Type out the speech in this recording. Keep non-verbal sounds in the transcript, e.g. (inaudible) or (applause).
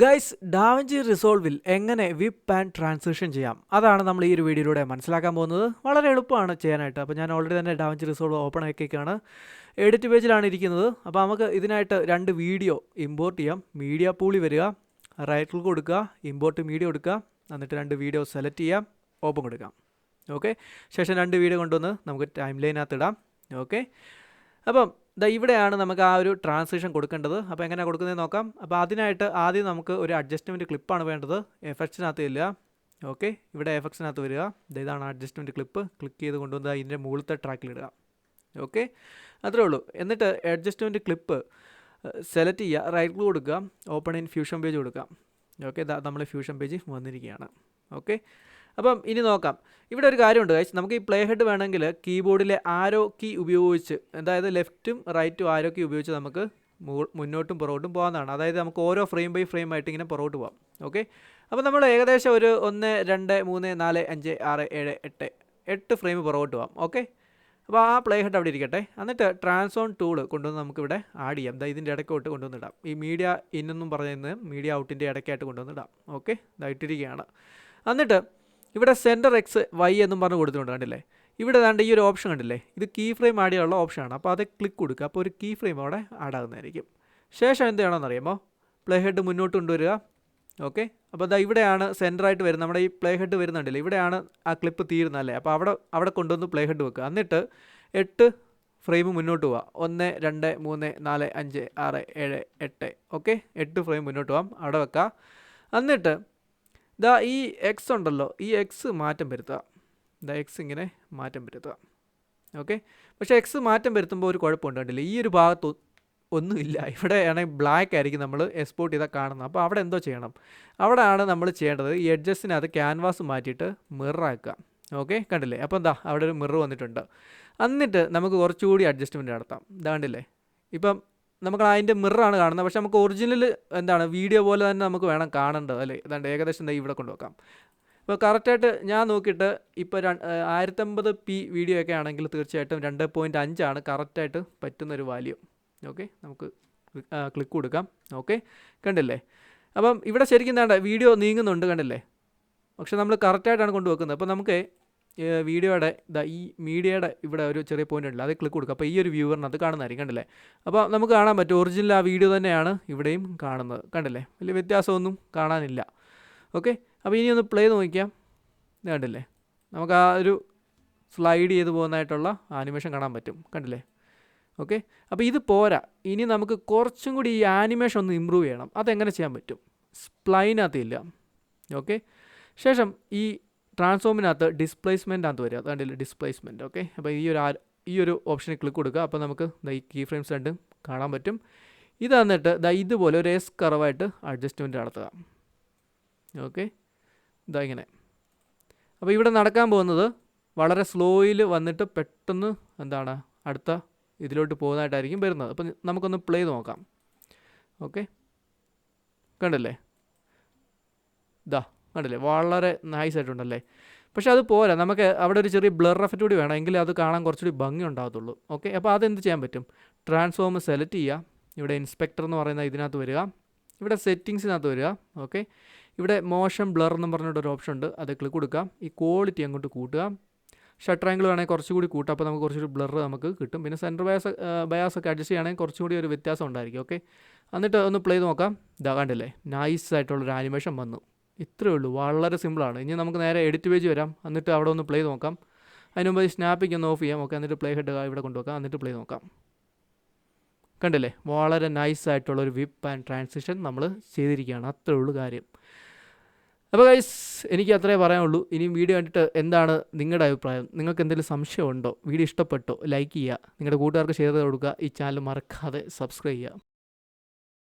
Guys DaVinci റിസോൾവിൽ എങ്ങനെ whip and transition ചെയ്യാം? അതാണ് നമ്മൾ ഈ ഒരു വീഡിയോയിലൂടെ മനസ്സിലാക്കാൻ പോകുന്നത്. വളരെ എളുപ്പമാണ് ചെയ്യാനായിട്ട്. അപ്പോൾ ഞാൻ ഓൾറെഡി തന്നെ ഡാവഞ്ചി റിസോൾവ് ഓപ്പൺ ആക്കിയൊക്കെയാണ് എഡിറ്റ് പേജിലാണ് ഇരിക്കുന്നത്. അപ്പോൾ നമുക്ക് ഇതിനായിട്ട് രണ്ട് വീഡിയോ ഇമ്പോർട്ട് ചെയ്യാം. മീഡിയ പൂളി വരിക റൈറ്റ് ക്ലിക്ക് കൊടുക്കുക ഇമ്പോർട്ട് മീഡിയ കൊടുക്കുക. എന്നിട്ട് രണ്ട് വീഡിയോ സെലക്ട് ചെയ്യാം ഓപ്പൺ കൊടുക്കാം. ഓക്കെ ശേഷം രണ്ട് വീഡിയോ കൊണ്ടുവന്ന് നമുക്ക് ടൈം ലൈനകത്ത് ഇടാം. ഓക്കെ അപ്പം ദാ ഇവിടെയാണ് നമുക്ക് ആ ഒരു ട്രാൻസിഷൻ കൊടുക്കേണ്ടത്. അപ്പോൾ എങ്ങനെ കൊടുക്കുന്നത് നോക്കാം. അപ്പോൾ അതിനായിട്ട് ആദ്യം നമുക്ക് ഒരു അഡ്ജസ്റ്റ്മെന്റ് ക്ലിപ്പാണ് വേണ്ടത്. എഫക്ട്സിനകത്ത് ഇല്ല ഓക്കെ ഇവിടെ എഫക്ട്സിനകത്ത് വരിക. ഇതാണ് അഡ്ജസ്റ്റ്മെന്റ് ക്ലിപ്പ് ക്ലിക്ക് ചെയ്ത് കൊണ്ടുവന്ന് ഇതിന്റെ മുകളിലത്തെ ട്രാക്കിലിടുക ഓക്കെ അത്രേ ഉള്ളൂ. എന്നിട്ട് അഡ്ജസ്റ്റ്മെന്റ് ക്ലിപ്പ് സെലക്ട് ചെയ്യുക. റൈറ്റ് കൊടുക്കുക. ഓപ്പൺ ഇൻ ഫ്യൂഷൻ പേജ് കൊടുക്കുക. ഓക്കെ നമ്മൾ ഫ്യൂഷൻ പേജ് വന്നിരിക്കുകയാണ്. ഓക്കെ അപ്പം ഇനി നോക്കാം. ഇവിടെ ഒരു കാര്യമുണ്ട് guys. നമുക്ക് ഈ പ്ലേ ഹെഡ് വേണമെങ്കിൽ കീബോർഡിലെ ആരോ കീ ഉപയോഗിച്ച് അതായത് ലെഫ്റ്റും റൈറ്റും ആരോ കീ ഉപയോഗിച്ച് നമുക്ക് മുന്നോട്ടും പുറകോട്ടും പോകാവുന്നതാണ്. അതായത് നമുക്ക് ഓരോ ഫ്രെയിം ബൈ ഫ്രെയിം ആയിട്ട് ഇങ്ങനെ പുറകോട്ട് പോകാം. ഓക്കെ അപ്പോൾ നമ്മൾ ഏകദേശം ഒരു ഒന്ന് രണ്ട് മൂന്ന് നാല് അഞ്ച് ആറ് ഏഴ് എട്ട് എട്ട് ഫ്രെയിം പുറകോട്ട് പോകാം. ഓക്കെ അപ്പോൾ ആ പ്ലേ ഹെഡ് അവിടെ ഇരിക്കട്ടെ. എന്നിട്ട് ട്രാൻസ്ഫോൺ ടൂൾ കൊണ്ടുവന്ന് നമുക്കിവിടെ ആഡ് ചെയ്യാം. ദാ ഇതിന്റെ ഇടയ്ക്കോട്ട് കൊണ്ടുവന്നിടാം ഈ മീഡിയ ഇന്നെന്നും പറയുന്നത് മീഡിയ ഔട്ടിന്റെ ഇടയ്ക്കായിട്ട് കൊണ്ടുവന്നിടാം ഓക്കെ ഇതായിട്ടിരിക്കുകയാണ് എന്നിട്ട് ഇവിടെ സെന്റർ എക്സ് വൈ എന്നും പറഞ്ഞ് കൊടുത്തിട്ടുണ്ട് കണ്ടില്ലേ? ഇവിടെ ദാണ്ട് ഈ ഒരു ഓപ്ഷൻ കണ്ടില്ലേ? ഇത് കീ ഫ്രെയിം ആഡ് ചെയ്യാനുള്ള ഓപ്ഷനാണ് അപ്പോൾ അത് ക്ലിക്ക് കൊടുക്കുക. അപ്പോൾ ഒരു കീ ഫ്രെയിം അവിടെ ആഡ് ആകുന്നതായിരിക്കും. ശേഷം എന്ത് ചെയ്യണമെന്ന് അറിയാമോ പ്ലേ ഹെഡ് മുന്നോട്ട് കൊണ്ടുവരിക. ഓക്കെ അപ്പോൾ അതാ ഇവിടെയാണ് സെന്ററായിട്ട് വരുന്നത് നമ്മുടെ ഈ പ്ലേ ഹെഡ് വരുന്നുണ്ടല്ലോ? ഇവിടെയാണ് ആ ക്ലിപ്പ് തീരുന്നത് അല്ലേ അപ്പോൾ അവിടെ അവിടെ കൊണ്ടുവന്ന് പ്ലേ ഹെഡ് വെക്കുക. എന്നിട്ട് എട്ട് ഫ്രെയിം മുന്നോട്ട് പോവാം ഒന്ന് രണ്ട് മൂന്ന് നാല് അഞ്ച് ആറ് ഏഴ് എട്ട്. ഓക്കെ എട്ട് ഫ്രെയിം മുന്നോട്ട് പോവാം. അവിടെ വെക്കുക. എന്നിട്ട് ദാ ഈ എക്സ് ഉണ്ടല്ലോ ഈ എക്സ് മാറ്റം വരുത്തുക. ദാ എക്സ് ഇങ്ങനെ മാറ്റം വരുത്തുക. ഓക്കെ? പക്ഷേ എക്സ് മാറ്റം വരുത്തുമ്പോൾ ഒരു കുഴപ്പമുണ്ട് കണ്ടില്ലേ ഈ ഒരു ഭാഗത്ത് ഒന്നുമില്ല. (laughs) ഇവിടെ ആണെങ്കിൽ ബ്ലാക്ക് ആയിരിക്കും നമ്മൾ എക്സ്പോർട്ട് ചെയ്താൽ കാണുന്നത്. അപ്പോൾ അവിടെ എന്തോ ചെയ്യണം? അവിടെയാണ് നമ്മൾ ചെയ്യേണ്ടത് ഈ എഡ്ജസ്റ്റിനകത്ത് ക്യാൻവാസ് മാറ്റിയിട്ട് മിററാക്കുക ഓക്കെ? കണ്ടില്ലേ? അപ്പോൾ എന്താ? അവിടെ ഒരു മിറർ വന്നിട്ടുണ്ട്. എന്നിട്ട് നമുക്ക് കുറച്ചുകൂടി അഡ്ജസ്റ്റ്മെന്റ് നടത്താം. ഇതാണ്ടില്ലേ ഇപ്പം നമുക്ക് അതിന്റെ മിററാണ് കാണുന്നത്. പക്ഷെ നമുക്ക് ഒറിജിനൽ എന്താണ് വീഡിയോ പോലെ തന്നെ നമുക്ക് വേണം കാണേണ്ടത്. അല്ലേ? ഇതാണ്ട് ഏകദേശം ഇവിടെ കൊണ്ടുവെക്കാം. ഇപ്പോൾ കറക്റ്റായിട്ട് ഞാൻ നോക്കിയിട്ട് ഇപ്പോൾ ആയിരത്തമ്പത് പി വീഡിയോ ഒക്കെ ആണെങ്കിൽ തീർച്ചയായിട്ടും രണ്ട് പോയിന്റ് അഞ്ചാണ് കറക്റ്റായിട്ട് പറ്റുന്നൊരു വാല്യൂ ഓക്കെ നമുക്ക് ക്ലിക്ക് കൊടുക്കാം. ഓക്കെ കണ്ടില്ലേ? അപ്പം ഇവിടെ ശരിക്കും എന്താണ് വീഡിയോ നീങ്ങുന്നുണ്ട് കണ്ടില്ലേ? പക്ഷെ നമ്മൾ കറക്റ്റായിട്ടാണ് കൊണ്ടുവെക്കുന്നത്. അപ്പോൾ നമുക്ക് വീഡിയോയുടെ ഇതാ ഈ മീഡിയയുടെ ഇവിടെ ഒരു ചെറിയ പോയിന്റ് ഉണ്ടല്ലോ. അത് ക്ലിക്ക് കൊടുക്കുക അപ്പോൾ ഈ ഒരു വ്യൂവറിനകത്ത് കാണുന്നതായിരിക്കും കണ്ടില്ലേ? അപ്പോൾ നമുക്ക് കാണാൻ പറ്റും. ഒറിജിനൽ ആ വീഡിയോ തന്നെയാണ് ഇവിടെയും കാണുന്നത് കണ്ടില്ലേ? വലിയ വ്യത്യാസമൊന്നും കാണാനില്ല. ഓക്കെ അപ്പോൾ ഇനി ഒന്ന് പ്ലേ നോക്കിക്കാം കണ്ടില്ലേ? നമുക്ക് ആ ഒരു സ്ലൈഡ് ചെയ്ത് പോകുന്നതായിട്ടുള്ള ആനിമേഷൻ കാണാൻ പറ്റും കണ്ടില്ലേ? ഓക്കെ അപ്പോൾ ഇത് പോരാ. ഇനി നമുക്ക് കുറച്ചും കൂടി ഈ ആനിമേഷൻ ഒന്ന് ഇമ്പ്രൂവ് ചെയ്യണം. അതെങ്ങനെ ചെയ്യാൻ പറ്റും? സ്പ്ലൈനകത്ത് ഇല്ല. ഓക്കെ ശേഷം ഈ ട്രാൻസ്ഫോമിനകത്ത് ഡിസ്പ്ലേസ്മെന്റ് അകത്ത് വരിക. അത് കണ്ടില്ലേ? ഡിസ്പ്ലേസ്മെന്റ് ഓക്കെ അപ്പോൾ ഈ ഒരു ഈ ഒരു ഓപ്ഷനിൽ ക്ലിക്ക് കൊടുക്കുക. അപ്പോൾ നമുക്ക് ഈ കീ ഫ്രെയിംസ് രണ്ടും കാണാൻ പറ്റും. ഇത് തന്നിട്ട് ദാ ഇതുപോലെ ഒരു എസ് കറവായിട്ട് അഡ്ജസ്റ്റ്മെന്റ് നടത്തുക. ഓക്കെ ഇതാ ഇങ്ങനെ. അപ്പോൾ ഇവിടെ നടക്കാൻ പോകുന്നത് വളരെ സ്ലോയിൽ വന്നിട്ട് പെട്ടെന്ന് എന്താണ്? അടുത്ത ഇതിലോട്ട് പോകുന്നതായിട്ടായിരിക്കും വരുന്നത്. അപ്പം നമുക്കൊന്ന് പ്ലേ നോക്കാം. ഓക്കെ കണ്ടല്ലേ? ഇതാ കണ്ടില്ലേ? വളരെ നൈസ് ആയിട്ടുണ്ടല്ലേ? പക്ഷേ അത് പോരാ. നമുക്ക് അവിടെ ഒരു ചെറിയ ബ്ലർ എഫക്റ്റ് കൂടി വേണം. എങ്കിൽ അത് കാണാൻ കുറച്ചുകൂടി ഭംഗി ഉണ്ടാകത്തുള്ളൂ. ഓക്കെ അപ്പോൾ അതെന്ത് ചെയ്യാൻ പറ്റും? ട്രാൻസ്ഫോം സെലക്ട് ചെയ്യുക. ഇവിടെ ഇൻസ്പെക്ടർ എന്ന് പറയുന്ന ഇതിനകത്ത് വരിക. ഇവിടെ സെറ്റിങ്സിനകത്ത് വരിക. ഓക്കെ ഇവിടെ മോശം ബ്ലർ എന്ന് പറഞ്ഞിട്ടൊരു ഓപ്ഷൻ ഉണ്ട്. അത് ക്ലിക്ക് കൊടുക്കാം ഈ ക്വാളിറ്റി അങ്ങോട്ട് കൂട്ടുക. ഷട്ടർ ആംഗിൾ വേണമെങ്കിൽ കുറച്ചുകൂടി കൂട്ടുക. അപ്പോൾ നമുക്ക് കുറച്ചുകൂടി ബ്ലർ നമുക്ക് കിട്ടും. പിന്നെ സെന്റർ ബയാസ് ബയാസ് ഒക്കെ അഡ്ജസ്റ്റ് ചെയ്യുകയാണെങ്കിൽ കുറച്ചുകൂടി ഒരു വ്യത്യാസം ഉണ്ടായിരിക്കും. ഓക്കെ എന്നിട്ട് ഒന്ന് പ്ലേ നോക്കാം. ഇതാകാണ്ടല്ലേ നൈസ് ആയിട്ടുള്ളൊരു ആനിമേഷൻ വന്നു. ഇത്രയേ ഉള്ളൂ. വളരെ സിമ്പിളാണ് ഇനി നമുക്ക് നേരെ എഡിറ്റ് പേജ് വരാം. എന്നിട്ട് അവിടെ ഒന്ന് പ്ലേ നോക്കാം. അതിന് മുമ്പ് സ്നാപ്പിക്ക് ഒന്ന് ഓഫ് ചെയ്യാം. ഓക്കെ എന്നിട്ട് പ്ലേ ഹെഡ് ഇവിടെ കൊണ്ടുവെക്കാം. എന്നിട്ട് പ്ലേ നോക്കാം. കണ്ടില്ലേ? വളരെ നൈസ് ആയിട്ടുള്ള ഒരു വിപ്പ് ആൻഡ് ട്രാൻസിഷൻ നമ്മൾ ചെയ്തിരിക്കുകയാണ്. അത്രേ ഉള്ളൂ കാര്യം. അപ്പോൾ ഗൈസ് എനിക്ക് അത്രേ പറയാനുള്ളൂ. ഇനിയും വീഡിയോ കണ്ടിട്ട് എന്താണ് നിങ്ങളുടെ അഭിപ്രായം? നിങ്ങൾക്ക് എന്തെങ്കിലും സംശയമുണ്ടോ വീഡിയോ ഇഷ്ടപ്പെട്ടോ? ലൈക്ക് ചെയ്യുക. നിങ്ങളുടെ കൂട്ടുകാർക്ക് ഷെയർ ചെയ്ത് കൊടുക്കുക. ഈ ചാനൽ മറക്കാതെ സബ്സ്ക്രൈബ് ചെയ്യുക.